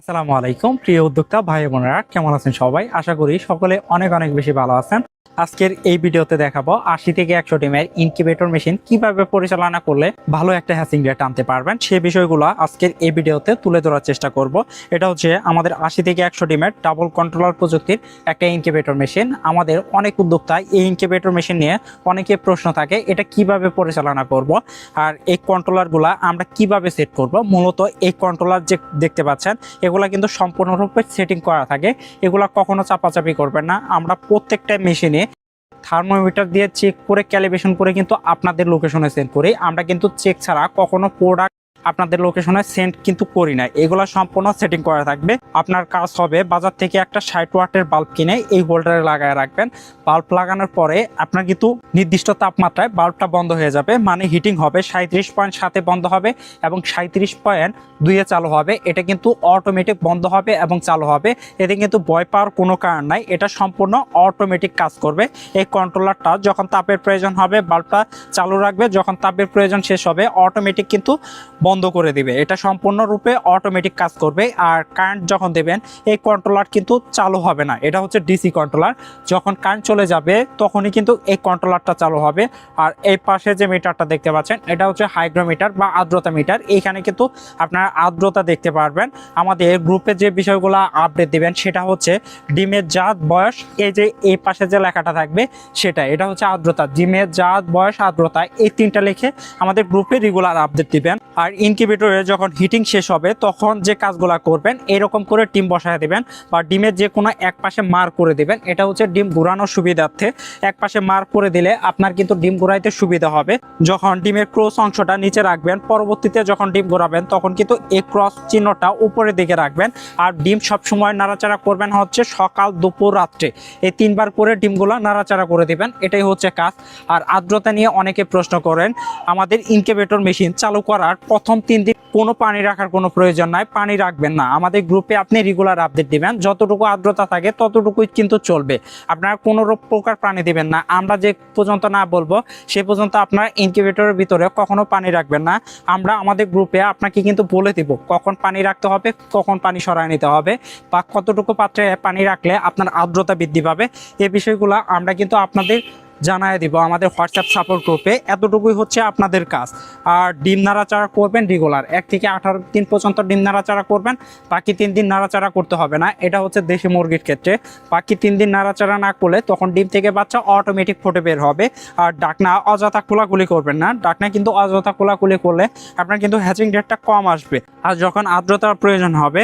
আসসালামু আলাইকুম। প্রিয় উদ্যোক্তা, ভাই বোনেরা, কেমন আছেন সবাই? আশা করি সকলে অনেক অনেক বেশি ভালো আছেন। আজকের এই ভিডিওতে দেখাবো আশি থেকে একশো টিমের ইনকিউবেটর মেশিন কীভাবে পরিচালনা করলে ভালো একটা হ্যাসিং রেট আনতে পারবেন, সে বিষয়গুলো আজকের এই ভিডিওতে তুলে ধরার চেষ্টা করব। এটা হচ্ছে আমাদের আশি থেকে একশো টিমের ডাবল কন্ট্রোলার প্রযুক্তির একটা ইনকিউবেটর মেশিন আমাদের অনেক উদ্যোক্তা এই ইনকিউবেটর মেশিন নিয়ে অনেকে প্রশ্ন থাকে, এটা কীভাবে পরিচালনা করব? আর এই কন্ট্রোলারগুলা আমরা কীভাবে সেট করব? মূলত এই কন্ট্রোলার যে দেখতে পাচ্ছেন, এগুলা কিন্তু সম্পূর্ণরূপে সেটিং করা থাকে। এগুলা কখনো চাপাচাপি করবেন না। আমরা প্রত্যেকটা মেশিনে থার্মোমিটার দিয়ে চেক করে ক্যালিব্রেশন করে কিন্তু আপনাদের লোকেশনে সেন্ড করি। আমরা কিন্তু চেক ছাড়া কখনো প্রোডাক্ট আপনাদের লোকেশনে সেন্ড কিন্তু করি না। এগুলো সম্পূর্ণ সেটিং করা থাকবে। আপনার কাজ হবে বাজার থেকে একটা ষাট ওয়াটের বাল্ব কিনে এই হোল্ডারে লাগায় রাখবেন। বাল্ব লাগানোর পরে আপনার কিন্তু নির্দিষ্ট তাপমাত্রায় বাল্বটা বন্ধ হয়ে যাবে মানে হিটিং হবে সাঁত্রিশ পয়েন্ট সাতে বন্ধ হবে এবং সাঁত্রিশ পয়েন্ট দুইয়ে চালু হবে। এটা কিন্তু অটোমেটিক বন্ধ হবে এবং চালু হবে। এতে কিন্তু ভয় পাওয়ার কোনো কারণ নাই। এটা সম্পূর্ণ অটোমেটিক কাজ করবে। এই কন্ট্রোলারটা যখন তাপের প্রয়োজন হবে বাল্বটা চালু রাখবে, যখন তাপের প্রয়োজন শেষ হবে অটোমেটিক কিন্তু বন্ধ করে দিবে। এটা সম্পূর্ণরূপে অটোমেটিক কাজ করবে। আর কারেন্ট যখন দেবেন এই কন্ট্রোলার কিন্তু চালু হবে না। এটা হচ্ছে ডিসি কন্ট্রোলার যখন কারেন্ট চলে যাবে, তখনই কিন্তু এই কন্ট্রোলারটা চালু হবে। আর এই পাশে যে মিটারটা দেখতে পাচ্ছেন, এটা হচ্ছে হাইগ্রোমিটার বা আর্দ্রতা মিটার এইখানে কিন্তু আপনারা আর্দ্রতা দেখতে পারবেন। আমাদের গ্রুপে যে বিষয়গুলো আপডেট দিবেন, সেটা হচ্ছে ডিমের জাত, বয়স, এই যে এই পাশে যে লেখাটা থাকবে সেটা এটা হচ্ছে আর্দ্রতা। ডিমের জাত, বয়স, আর্দ্রতা, এই তিনটা লিখে আমাদের গ্রুপে রেগুলার আপডেট দিবেন। আর ইনকিউবেটরে যখন হিটিং শেষ হবে, তখন যে কাজগুলো করবেন, এরকম করে ডিম বসায় দেবেন বা ডিমের যে কোনো এক পাশে মার করে দেবেন, এটা হচ্ছে ডিম ঘুরানোর সুবিধার্থে। এক পাশে মার করে দিলে আপনার কিন্তু ডিম ঘুরাইতে সুবিধা হবে। যখন ডিমের ক্রস অংশটা নিচে রাখবেন, পরবর্তীতে যখন ডিম ঘোরাবেন, তখন কিন্তু এই ক্রস চিহ্নটা উপরের দিকে রাখবেন। আর ডিম সবসময় নাড়াচাড়া করবেন হচ্ছে সকাল, দুপুর, রাত্রে। এই তিনবার করে ডিমগুলো নাড়াচাড়া করে দিবেন, এটাই হচ্ছে কাজ। আর আর্দ্রতা নিয়ে অনেকে প্রশ্ন করেন, আমাদের ইনকিউবেটর মেশিন চালু করার প্রথম তিন দিন কোনো পানি রাখার কোনো প্রয়োজন নাই। পানি রাখবেন না। আমাদের গ্রুপে আপনি রেগুলার আপডেট দিবেন। যতটুকু আর্দ্রতা থাকে, ততটুকুই কিন্তু চলবে। আপনারা কোনো প্রকার পানি দিবেন না। আমরা যে পর্যন্ত না বলব, সে পর্যন্ত আপনারা ইনকিউবেটরের ভিতরে কখনো পানি রাখবেন না। আমরা আমাদের গ্রুপে আপনাকে কিন্তু বলে দিব কখন পানি রাখতে হবে, কখন পানি সরায় নিতে হবে বা কতটুকু পাত্রে পানি রাখলে আপনার আর্দ্রতা বৃদ্ধি পাবে। এই বিষয়গুলো আমরা কিন্তু আপনাদের জানায় দিব। আমাদের হোয়াটসঅ্যাপ সাপোর্ট গ্রুপে এতটুকুই হচ্ছে আপনাদের কাজ। আর ডিম নাড়াচাড়া করবেন রেগুলার এক থেকে আঠারো দিন পর্যন্ত ডিম নাড়াচাড়া করবেন, বাকি তিন দিন নাড়াচাড়া করতে হবে না। এটা হচ্ছে দেশি মুরগির ক্ষেত্রে। বাকি তিন দিন নাড়াচাড়া না করলে তখন ডিম থেকে বাচ্চা অটোমেটিক ফুটে বের হবে। আর ডাকনা অযথা খোলাকুলি করবেন না। ডাকনা কিন্তু অযথা খোলাকুলি করলে আপনার কিন্তু হ্যাচিং রেটটা কম আসবে। আর যখন আর্দ্রতার প্রয়োজন হবে